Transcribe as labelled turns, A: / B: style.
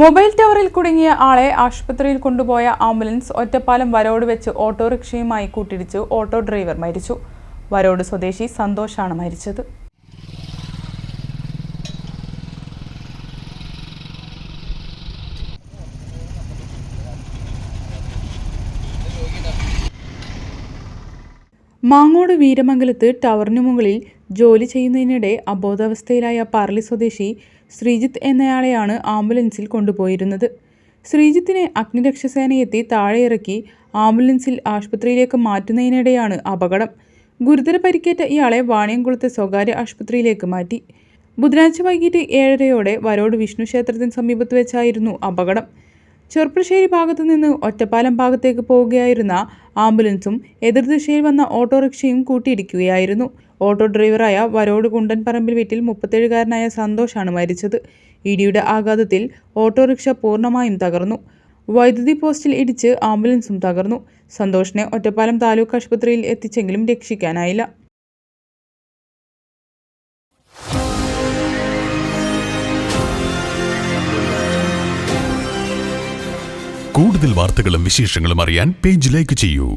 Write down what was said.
A: Mobile ടവറിൽ കുടുങ്ങിയ ആളെ ആശുപത്രിയിൽ കൊണ്ടുപോയ ആംബുലൻസ് ഒറ്റപ്പാലം വരോട് വെച്ച് ഓട്ടോറിക്ഷയുമായി കൂട്ടിയിടിച്ച്. ഓട്ടോ ഡ്രൈവർ മരിച്ചു. വരോട് സ്വദേശി സന്തോഷാണ് മരിച്ചത്. മാങ്ങോട് വീരമംഗലത്ത് ടവറിനു മുകളിൽ ജോലി ചെയ്യുന്നതിനിടെ അബോധാവസ്ഥയിലായ പാർലി സ്വദേശി ശ്രീജിത്ത് എന്നയാളെയാണ് ആംബുലൻസിൽ കൊണ്ടുപോയിരുന്നത്. ശ്രീജിത്തിനെ അഗ്നിരക്ഷാസേനയെത്തി താഴെ ഇറക്കി ആംബുലൻസിൽ ആശുപത്രിയിലേക്ക് മാറ്റുന്നതിനിടെയാണ് അപകടം. ഗുരുതര പരിക്കേറ്റ ഇയാളെ വാണിയംകുളത്തെ സ്വകാര്യ ആശുപത്രിയിലേക്ക് മാറ്റി. ബുധനാഴ്ച വൈകിട്ട് ഏഴരയോടെ വരോട് വിഷ്ണു ക്ഷേത്രത്തിന് സമീപത്ത് വെച്ചായിരുന്നു അപകടം. ചെറുപ്പശ്ശേരി ഭാഗത്തു നിന്ന് ഒറ്റപ്പാലം ഭാഗത്തേക്ക് പോവുകയായിരുന്ന ആംബുലൻസും എതിർദിശയിൽ വന്ന ഓട്ടോറിക്ഷയും കൂട്ടിയിടിക്കുകയായിരുന്നു. ഓട്ടോ ഡ്രൈവറായ വരോട് കുണ്ടൻ പറമ്പിൽ വീട്ടിൽ മുപ്പത്തേഴുകാരനായ സന്തോഷാണ് മരിച്ചത്. ഇടിയുടെ ആഘാതത്തിൽ ഓട്ടോറിക്ഷ പൂർണമായും തകർന്നു. വൈദ്യുതി പോസ്റ്റിൽ ഇടിച്ച് ആംബുലൻസും തകർന്നു. സന്തോഷിനെ ഒറ്റപ്പാലം താലൂക്ക് ആശുപത്രിയിൽ എത്തിച്ചെങ്കിലും രക്ഷിക്കാനായില്ല.
B: കൂടുതൽ വാർത്തകളും വിശേഷങ്ങളും അറിയാൻ പേജ് ലൈക്ക് ചെയ്യൂ.